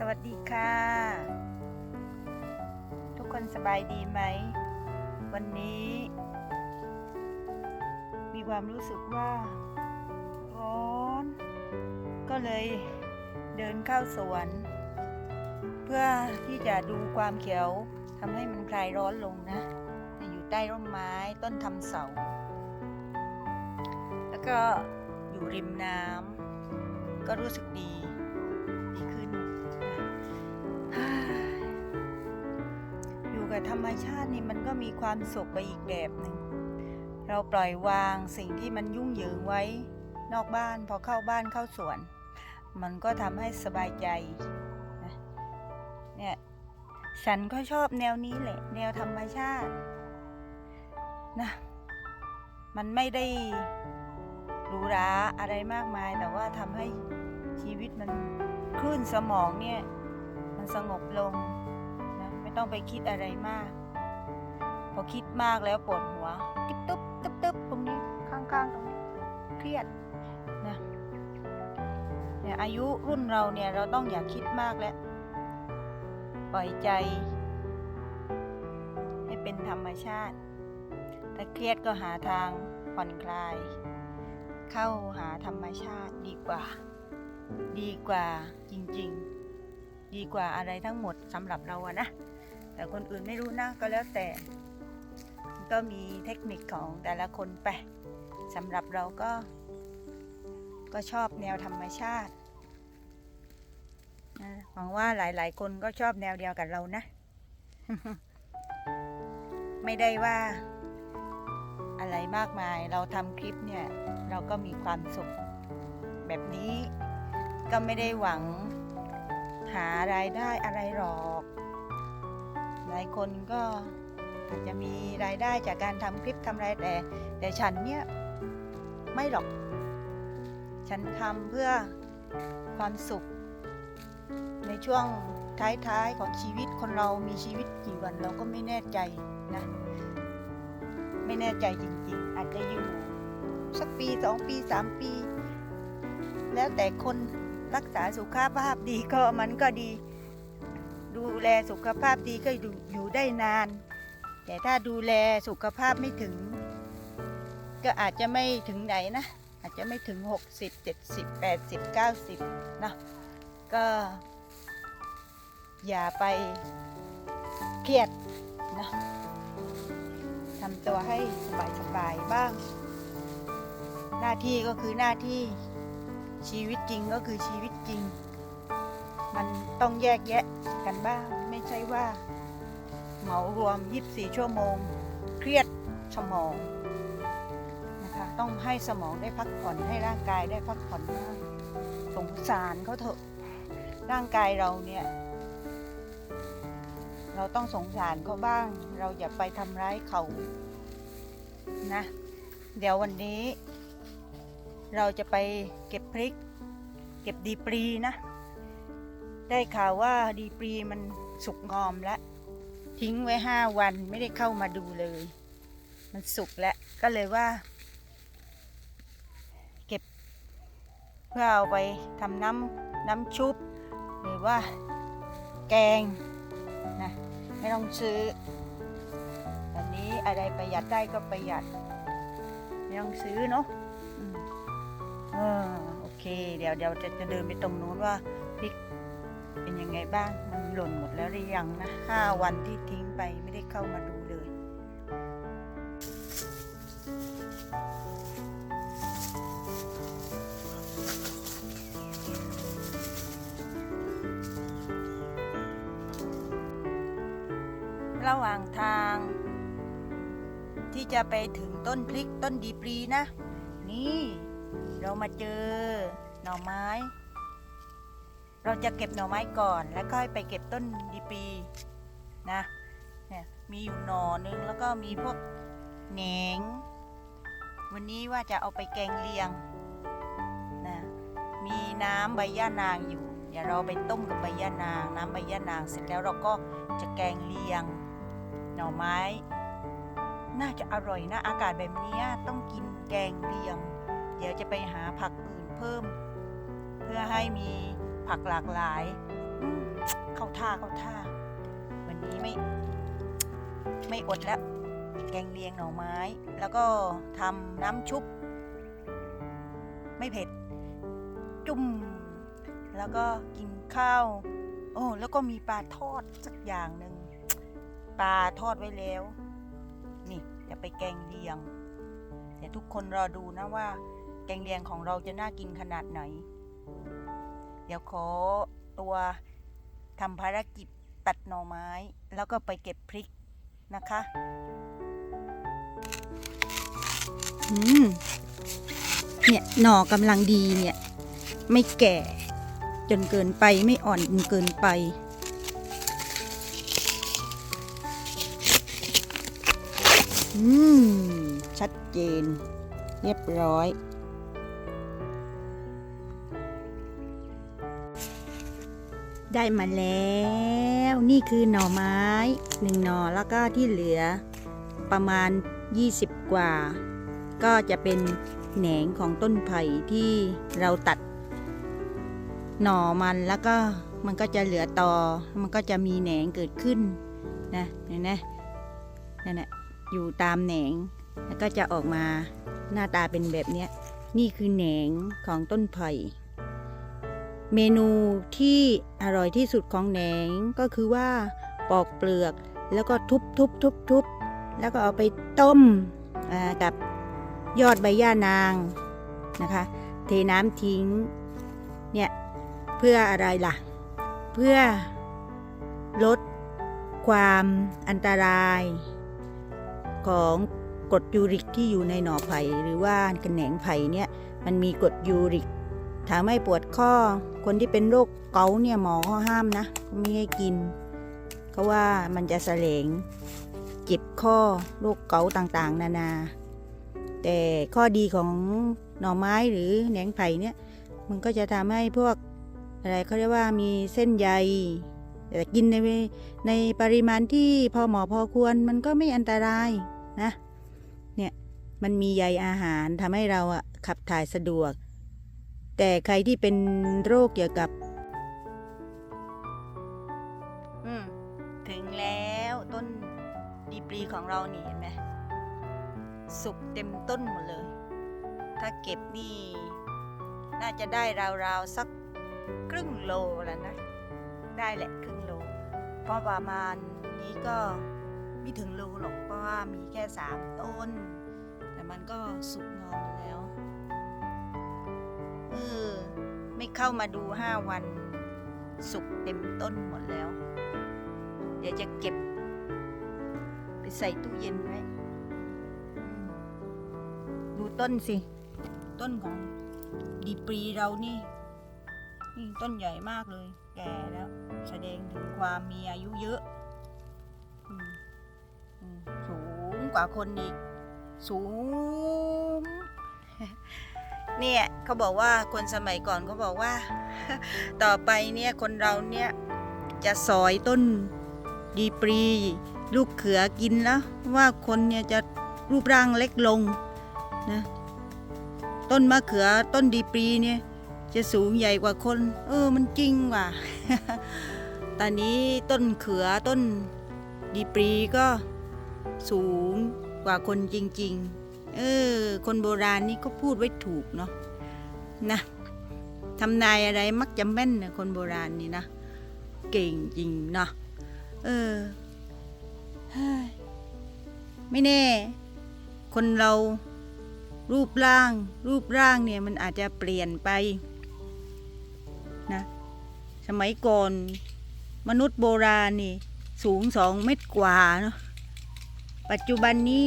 สวัสดีค่ะ ทุกคนสบายดีไหม วันนี้ มีความรู้สึกว่า ร้อน ก็เลยเดินเข้าสวน เพื่อที่จะดูความเขียวทำให้มันคลายร้อนลงนะ อยู่ใต้ร่มไม้ต้นทำเสา แล้วก็อยู่ริมน้ำก็รู้สึกดี ธรรมชาตินี่มันก็มีความสุขไปอีกแบบหนึ่ง เราปล่อยวางสิ่งที่มันยุ่งเหยิงไว้ นอกบ้านพอเข้าบ้านเข้าสวน มันก็ทำให้สบายใจเนี่ยฉันก็ชอบแนวนี้แหละ แนวธรรมชาตินะมันไม่ได้หรูหราอะไรมากมาย แต่ว่าทำให้ชีวิตมันคลื่นสมองเนี่ย มันสงบลง ต้องไปคิดอะไรมาก พอคิดมากแล้วปวดหัวตึ๊บตึ๊บตึ๊บตึ๊บตรงนี้ข้างๆตรงนี้เครียดนะเนี่ยอายุรุ่นเราเนี่ยเราต้องอย่าคิดมากแล้วปล่อยใจ ให้เป็นธรรมชาติ ถ้าเครียดก็หาทางผ่อนคลาย เข้าหาธรรมชาติดีกว่า ดีกว่าจริงๆ ดีกว่าอะไรทั้งหมดสำหรับเราอะนะ แต่คนอื่นไม่รู้นะก็แล้วแต่ก็มีเทคนิคของแต่ละคนไปสำหรับเราก็ ก็ชอบแนวธรรมชาตินะหวังว่าหลาย ๆ คนก็ชอบแนวเดียวกับเรานะ ไม่ได้ว่า อะไรมากมายเราทำคลิปเนี่ย เราก็มีความสุข แบบนี้ก็ไม่ได้หวังหารายได้อะไรหรอก หลายคนก็อาจจะมีรายได้จากการทำคลิปทำอะไรแต่ แต่ฉันเนี่ยไม่หรอก ฉันทำเพื่อความสุข ในช่วงท้ายๆของชีวิตคนเรามีชีวิตกี่วันเราก็ไม่แน่ใจนะ ไม่แน่ใจจริงๆ อาจจะอยู่สักปีสองปีสามปี แล้วแต่คนรักษาสุขภาพดีก็มันก็ดี ดูแลสุขภาพดีก็อยู่ได้นาน แต่ถ้าดูแลสุขภาพไม่ถึง ก็อาจจะไม่ถึงไหนนะ อาจจะไม่ถึง 60 70 80 90นะก็ อย่าไปเครียดนะทำตัวให้สบายๆบ้าง หน้าที่ก็คือหน้าที่ชีวิตจริงก็คือชีวิตจริง ต้องแยกแยะกันบ้าง ไม่ใช่ว่าเหมารวม 24 ชั่วโมง เครียดสมองนะคะต้องให้สมองได้พักผ่อนให้ร่างกายได้พักผ่อนบ้างสงสารเขาเถอะ ร่างกายเราเนี่ย เราต้องสงสารเขาบ้าง เราอย่าไปทำร้ายเขานะ เดี๋ยววันนี้ เราจะไปเก็บพริก เก็บดีปรีนะ ได้ข่าวว่าดีปรีมันสุกงอมแล้ว ทิ้งไว้ห้าวันไม่ได้เข้ามาดูเลย มันสุกแล้วก็เลยว่า เก็บ เพื่อเอาไปทำน้ำน้ำชุบ หรือว่าแกงนะไม่ต้องซื้อวันนี้อะไรประหยัดได้ก็ประหยัด ไม่ต้องซื้อเนาะเออโอเค เดี๋ยวเดี๋ยวจะจะเดินไปตรงนู้นว่า บ้าง มันหล่นหมดแล้วหรือยังนะห้าวันที่ทิ้งไปไม่ได้เข้ามาดูเลยระหว่างทาง ที่จะไปถึงต้นพริกต้นดีปรีนะ นี่ เรามาเจอหน่อไม้ เราจะเก็บหน่อไม้ก่อน แล้วก็ไปเก็บต้นดีปีนะเนี่ยมีอยู่หน่อนึงแล้วก็มีพวกแหนง วันนี้ว่าจะเอาไปแกงเลียงนะมีน้ำใบย่านางอยู่เดี๋ยวเราไปต้มกับใบย่านาง น้ำใบย่านางเสร็จแล้วเราก็จะแกงเลียง หน่อไม้ น่าจะอร่อยนะอากาศแบบนี้ต้องกินแกงเลียง เดี๋ยวจะไปหาผักอื่นเพิ่ม เพื่อให้มี ผักหลากหลาย เข้าท่าเข้าท่า วันนี้ไม่ ไม่อดแล้ว แกงเลียงหน่อไม้ แล้วก็ทำน้ำชุบ ไม่เผ็ด จุ่ม แล้วก็กินข้าว โอ้แล้วก็มีปลาทอดสักอย่างหนึ่งปลาทอดไว้แล้ว นี่จะไปแกงเลียงเดี๋ยวทุกคนรอดูนะว่า แกงเลียงของเราจะน่ากินขนาดไหน เดี๋ยวขอตัวทำภารกิจตัดหน่อไม้ แล้วก็ไปเก็บพริกนะคะอืมเนี่ยหน่อกำลังดีเนี่ย ไม่แก่จนเกินไปไม่อ่อนจนเกินไปอืม ชัดเจน เรียบร้อย ได้มาแล้ว นี่คือหน่อไม้หนึ่งหน่อแล้วก็ที่เหลือประมาณ 20 กว่า ก็จะเป็นแหนงของต้นไผ่ที่เราตัด หน่อมันแล้วก็มันก็จะเหลือตอมันก็จะมีแหนงเกิดขึ้นนะเห็นไหมนั่นแหละอยู่ตามแหนงแล้วก็จะออกมาหน้าตาเป็นแบบนี้นี่คือแหนงของต้นไผ่ เมนูที่อร่อยที่สุดของแหนงก็คือว่าปอกเปลือกแล้วก็ทุบทุบทุบทุบแล้วก็เอาไปต้มกับยอดใบย่านางนะคะ เทน้ำทิ้งเนี่ยเพื่ออะไรล่ะ เพื่อลดความอันตราย ของกรดยูริกที่อยู่ในหน่อไผ่หรือว่ากระแหนงไผ่เนี่ยมันมีกรดยูริก ถ้าไม่ปวดข้อ คนที่เป็นโรคเกาต์เนี่ยหมอเขาห้ามนะไม่ให้กินเพราะว่ามันจะแสลงเจ็บข้อโรคเกาต์ต่างๆ นานา แต่ข้อดีของหน่อไม้หรือแหนงไผ่เนี่ย มันก็จะทำให้พวกอะไรเขาเรียกว่ามีเส้นใยแต่กินในในปริมาณที่พอเหมาะพอควรมันก็ไม่อันตรายนะ เนี่ย มันมีใยอาหารทำให้เราอะขับถ่ายสะดวก แต่ใครที่เป็นโรคเกี่ยวกับ อืมถึงแล้วต้นดีปรีของเรานี่เห็นไหมสุกเต็มต้นหมดเลย ถ้าเก็บนี่ น่าจะได้ราวๆสักครึ่งโลแล้วนะ ได้แหละครึ่งโล เพราะประมาณนี้ก็ไม่ถึงโลหรอกเพราะว่ามีแค่สามต้น แต่มันก็สุกงอมแล้ว เออ ไม่เข้ามาดูห้าวัน สุกเต็มต้นหมดแล้ว เดี๋ยวจะเก็บ ไปใส่ตู้เย็นไว้ ดูต้นสิ ต้นของดีปรีเรานี่ นี่ต้นใหญ่มากเลย แก่แล้ว แสดงถึงความมีอายุเยอะสูงกว่าคนอีก สูง เนี่ยเขาบอกว่าคนสมัยก่อนเขาบอกว่า ต่อไปเนี่ยคนเราเนี่ยจะสอยต้นดีปรี ลูกเขือกินแล้วว่าคนเนี่ยจะรูปร่างเล็กลงนะต้นมะเขือต้นดีปรีเนี่ยจะสูงใหญ่กว่าคน เออมันจริงว่ะตอนนี้ต้นเขือต้นดีปรีก็สูงกว่าคนจริง ๆ เออ คนโบราณนี่ก็พูดไว้ถูกเนาะนะทำนายอะไรมักจะแม่นนะคนโบราณนี่นะ เก่งจริงเนาะเออไม่แน่ คนเรารูปร่าง รูปร่างเนี่ยมันอาจจะเปลี่ยนไปนะสมัยก่อนมนุษย์โบราณนี่ สูงสองเมตรกว่าเนาะปัจจุบันนี้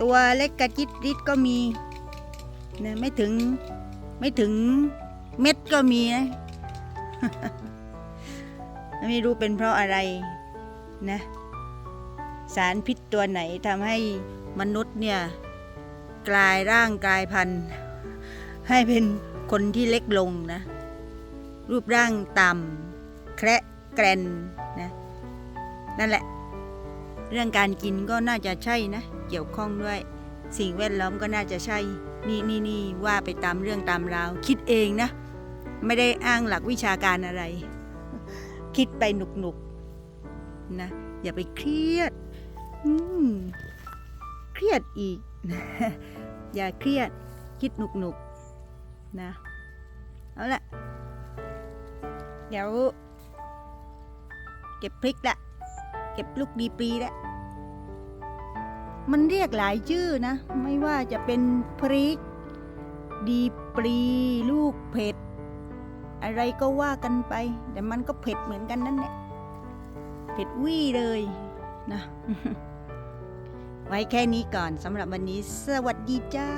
ตัวเล็กกระจิตริดก็มีนะไม่ถึงไม่ถึงเม็ดก็มีนะไม่รู้เป็นเพราะอะไรนะ สารพิษตัวไหนทำให้มนุษย์เนี่ย กลายร่างกลายพันธุ์ ให้เป็นคนที่เล็กลงนะ รูปร่างต่ำแคระแกรนนะ นั่นแหละ เรื่องการกินก็น่าจะใช่นะ เกี่ยวข้องด้วย สิ่งแวดล้อมก็น่าจะใช่ นี่นี่นี่ว่าไปตามเรื่องตามราว คิดเองนะ ไม่ได้อ้างหลักวิชาการอะไร คิดไปหนุกๆนนะ อย่าไปเครียด อืม เครียดอีก อย่าเครียด คิดหนุกๆนะเอาละเดี๋ยวเก็บพริกละ เก็บลูกดีปรีละ มันเรียกหลายชื่อนะ ไม่ว่าจะเป็นพริก ดีปรีลูกเผ็ด อะไรก็ว่ากันไป แต่มันก็เผ็ดเหมือนกันนั่นแหละเผ็ดวี่เลยนะไว้แค่นี้ก่อนสำหรับวันนี้ สวัสดีจ้า